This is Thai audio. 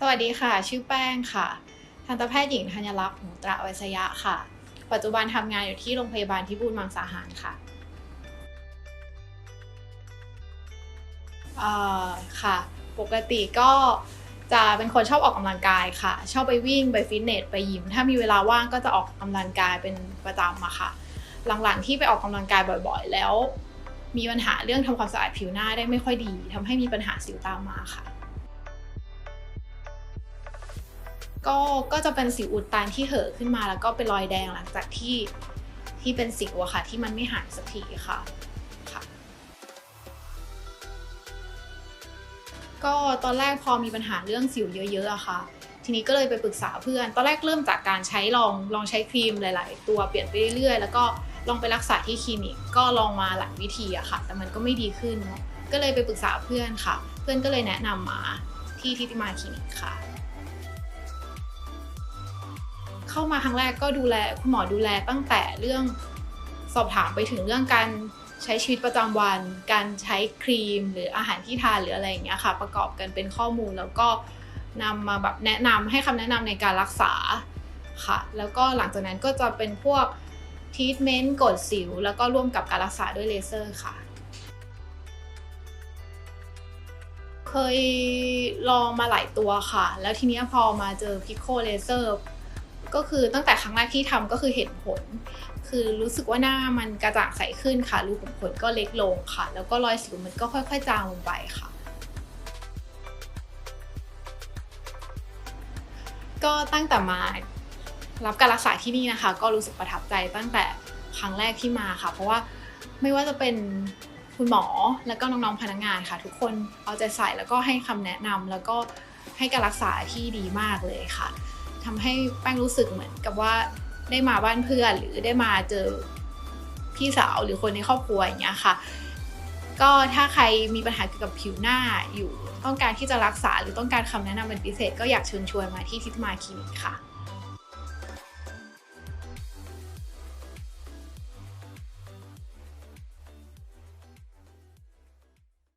สวัสดีค่ะ ชื่อแป้งค่ะ ทันตแพทย์หญิงธัญลักษณ์หมูตระไวยสยะค่ะ ปัจจุบันทำงานอยู่ที่โรงพยาบาลพิบูลมังสาหารค่ะเอ่อค่ะ ปกติก็จะเป็นคนชอบออกกำลังกายค่ะ ชอบไปวิ่งไปฟิตเนสไปยิม ถ้ามีเวลาว่างก็จะออกกำลังกายเป็นประจำอะค่ะ หลังๆที่ไปออกกำลังกายบ่อยๆ แล้ว มีปัญหาเรื่องทำความสะอาดผิวหน้าได้ไม่ค่อยดีทำให้มีปัญหาสิวตามมาค่ะ ก็ก็จะเป็นสิวอุดตันที่เห่อะขึ้นมาแล้วก็เป็นรอยแดงหลังจากที่ที่เป็นสิวอะค่ะ ที่มันไม่หายสักทีค่ะค่ะ ก็ตอนแรกพอมีปัญหาเรื่องสิวเยอะๆอะค่ะ ทีนี้ก็เลยไปปรึกษาเพื่อน ตอนแรกเริ่มจากการใช้ลองลองใช้ครีมหลาย ๆ ตัวเปลี่ยนไปเรื่อยๆ แล้วก็ลองไปรักษาที่คลินิกก็ลองมาหลายวิธีอะค่ะ แต่มันก็ไม่ดีขึ้น ก็เลยไปปรึกษาเพื่อนค่ะ เพื่อนก็เลยแนะนำมาที่ทิติมาคลินิกค่ะ เข้ามาครั้งแรกก็ดูแลคุณหมอดูแลตั้งแต่เรื่องสอบถามไปถึงเรื่องการใช้ชีวิตประจำวัน การใช้ครีมหรืออาหารที่ทานหรืออะไรอย่างเงี้ยค่ะ ประกอบกันเป็นข้อมูลแล้วก็นำมาแบบแนะนำให้คำแนะนำในการรักษาค่ะ แล้วก็หลังจากนั้นก็จะเป็นพวกทีทเมนต์กดสิว แล้วก็ร่วมกับการรักษาด้วยเลเซอร์ค่ะ เคยลองมาหลายตัวค่ะ แล้วทีนี้พอมาเจอพิโคเลเซอร์ ก็คือตั้งแต่ครั้งแรกที่ทำก็คือเห็นผล คือรู้สึกว่าหน้ามันกระจ่างใสขึ้นค่ะ รูขุมขนก็เล็กลงค่ะ แล้วก็รอยสิวมันก็ค่อย ๆ จางลงไปค่ะ ก็ตั้งแต่มารับการรักษาที่นี่นะคะ ก็รู้สึกประทับใจตั้งแต่ครั้งแรกที่มาค่ะ เพราะว่าไม่ว่าจะเป็นคุณหมอแล้วก็น้องๆพนักงานค่ะ ทุกคนเอาใจใส่แล้วก็ให้คำแนะนำแล้วก็ให้การรักษาที่ดีมากเลยค่ะ ทำให้แป้งรู้สึกเหมือนกับว่าได้มาบ้านเพื่อน หรือได้มาเจอพี่สาวหรือคนในครอบครัวอย่างเงี้ยค่ะ ก็ถ้าใครมีปัญหาเกี่ยวกับผิวหน้าอยู่ต้องการที่จะรักษาหรือต้องการคำแนะนำเป็นพิเศษ ก็อยากเชิญชวนมาที่ทิตมาคลินิกค่ะ